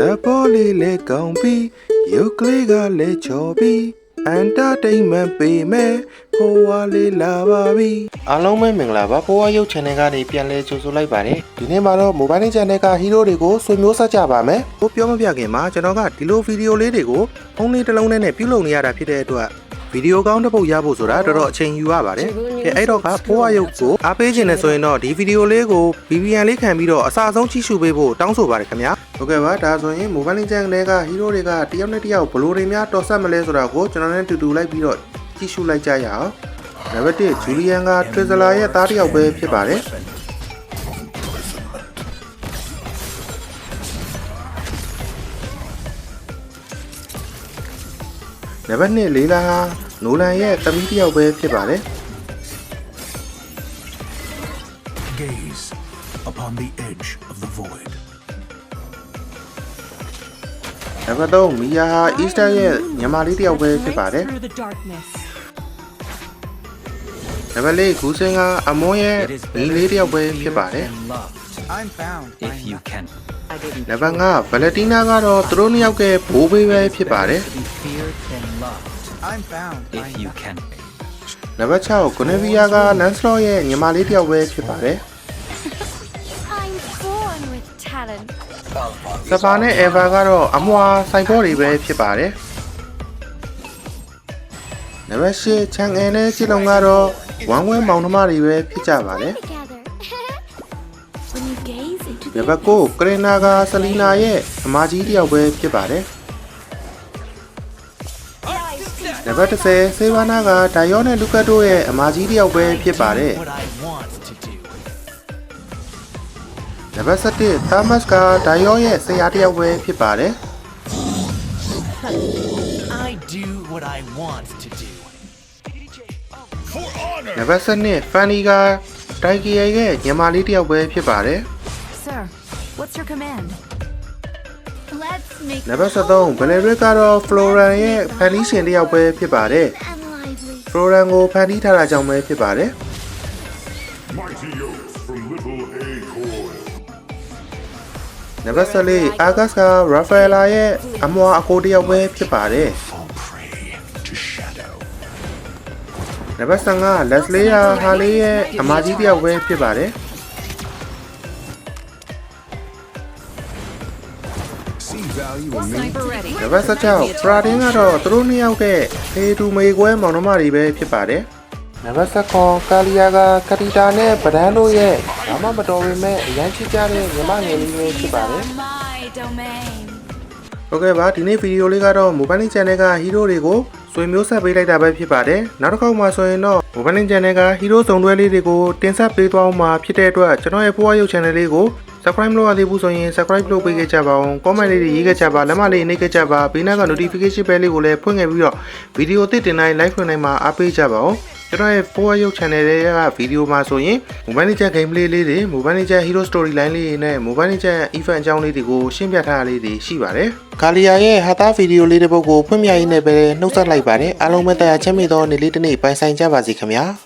သဘောလေးလေးကောင်းပြီးရုပ်ကလေးကလည်းချော်ပြီးအန်တာတိန်မန်ပေးမယ်ဖိုးဝါလေးလာပါပြီအားလုံးပဲမင်္ဂလာပါဖိုးဝါရုပ် channel ကနေပြန်လဲကြိုဆိုလိုက်ပါတယ်ဒီနေ့မှာတော့ mobile channel က hero တွေကိုဆွေမျိုးဆက်ကြပါမယ်ဟိုပြောမပြခင်မှာကျွန်တော်ကဒီလိုဗီဒီယိုလေးတွေကိုဖုန်းလေးတစ်လုံးနဲ့ပြုလုပ်နေရတာဖြစ်တဲ့အတွက် ဗီဒီယိုကောင်းတစ်ပုတ်ရဖို့ဆိုတာတော်တော်အချိန်ယူရပါတယ်။ကဲအဲ့တော့ကဖိုးဝါရုပ်ကိုအားပေးခြင်းနဲ့ဆိုရင်တော့ဒီဗီဒီယိုလေးကို VPN လေးခံပြီးတော့အစားဆုံးကြည့်ရှုပေးဖို့တောင်းဆိုပါတယ်ခင်ဗျာ။ဟုတ်ကဲ့ပါဒါဆိုရင် mobile legend တွေက hero တွေကတယောက်နဲ့တယောက်ဘယ်လိုတွေများတော်ဆက်မလဲဆိုတာကိုကျွန်တော်နဲ့တူတူလိုက်ပြီးတော့ကြည့်ရှုလိုက်ကြရအောင်။နံပါတ်1ဂျူလီယန်က Twizzler ရဲ့သားတစ်ယောက်ပဲဖြစ်ပါတယ်။နံပါတ်2လေးလာဟာ နိုလန်ရဲ့သမီးတစ်ယောက်ပဲဖြစ်ပါတယ် Gaze upon the edge of the void. နံပါတ်3မီယာဟာအီစတာရဲ့ညီမလေးတစ်ယောက်ပဲဖြစ်ပါတယ် Through the darkness. နံပါတ်4ဂူစင်ကအမွန်းရဲ့ညီလေးတစ်ယောက်ပဲဖြစ်ပါတယ် and loved. I'm bound. by If you can I didn't. နံပါတ်5ဗလက်တီနာကတော့သူတို့နှစ်ယောက်ကဘိုးဘေးပဲဖြစ်ပါတယ် be feared and loved. I'm bound. by If you can နံပါတ်6ဂွနဗီယာကလန်စလော့ရဲ့ညီမလေးတစ်ယောက်ပဲဖြစ်ပါတယ် I'm born with talent. စပါနဲ့အေဗာကတော့အမွာဆိုင်ဘောတွေပဲဖြစ်ပါတယ်နံပါတ်8ချန်အန်နဲ့ချစ်လုံကတော့ဝမ်ဝဲမောင်နှမတွေပဲဖြစ်ကြပါတယ် Together. when you gaze into နံ the ပါတ်9ကရနာကဆလီနာရဲ့အမကြီးတစ်ယောက်ပဲဖြစ်ပါတယ် နံပါတ်10ဆေးဝါနာကဒိုင်ယောနဲ့လူကတ်တို့ရဲ့အမကြီးတစ်ယောက်ပဲဖြစ်ပါတယ် what I want to do. နံပါတ်17သာမတ်ကဒိုင်ယောရဲ့ဆရာတစ်ယောက်ပဲဖြစ်ပါတယ် I do what I want to do. နံပါတ်12ဖန်နီကတိုင်ကီရဲ့ညီမလေးတစ်ယောက်ပဲဖြစ်ပါတယ် Sir, what's your command? Let's make နံပါတ်13ဘယ်လရစ်ကတော့ဖလိုရန်ရဲ့ဖန်နီးရှင်တစ်ယောက်ပဲဖြစ်ပါတယ် and lively. ဖလိုရန်ကိုဖန်တီးထားတာကြောင့်ပဲဖြစ်ပါတယ် Mighty oaks from Little Acorn. နံပါတ်14အာဂတ်ကရာဖာလာရဲ့အမွာအကိုတစ်ယောက်ပဲဖြစ်ပါတယ် Fall prey to shadow. နံပါတ်15လက်စလေးယာဟာလေးရဲ့အမကြီးတစ်ယောက်ပဲဖြစ်ပါတယ် See value in me. Sniper ready. နံပါတ်16ဖရာဒင်းကတော့သူတို့နှစ်ယောက်ကဖေးတူမေကွဲမောင်နှမတွေပဲဖြစ်ပါတယ်နံပါတ်19ကာလီယာကကတီတာနဲ့ဗဒန်းတို့ရဲ့ဘာမှမတော်ပေမဲ့အရန်ချစ်ကြတဲ့ညီမငယ်လေးပဲဖြစ်ပါတယ် My domain. ဟုတ်ကဲ့ပါဒီနေ့ဗီဒီယိုလေးကတော့ Mobile Channel က Hero တွေကိုဆွေမျိုးဆက်ပေးလိုက်တာပဲဖြစ်ပါတယ်နောက်တစ်ခေါက်မှဆိုရင်တော့ Mobile Channel က Hero စုံတွဲလေးတွေကိုတင်ဆက်ပေးသွားအောင်မှာဖြစ်တဲ့အတွက်ကျွန်တော်ရဲ့ဖွားရုပ် Channel လေးကို Subscribe လုပ်ရသေးဘူးဆိုရင် Subscribe လုပ်ပေးခဲ့ကြပါအောင် Comment လေးတွေရေးခဲ့ကြပါလက်မလေးနှိပ်ခဲ့ကြပါဘေးနားက Notification Bell လေးကိုလည်းဖွင့်ခဲ့ပြီးတော့ဗီဒီယိုအသစ်တင်တိုင်း Live ဖွင့်တိုင်းမှာအားပေးကြပါအောင်ကျွန်တော်ရဲ့ Power ရုပ် channel ရဲ့ကဗီဒီယိုမှာဆိုရင် Mobile Legends gameplay လေးတွေ Mobile Legends Hero Storyline လေးတွေနဲ့ Mobile Legends event အကြောင်းလေးတွေကိုရှင်းပြထားတာလေးတွေရှိပါတယ်။ကာလီယာရဲ့ဟာတာဗီဒီယိုလေးတစ်ပုဒ်ကိုဖွင့်ပြရင်းနဲ့ပဲနှုတ်ဆက်လိုက်ပါတယ်။အားလုံးပဲတရားချမ်းမြေသောနေ့လေးတစ်နေ့ပိုင်ဆိုင်ကြပါစေခင်ဗျာ။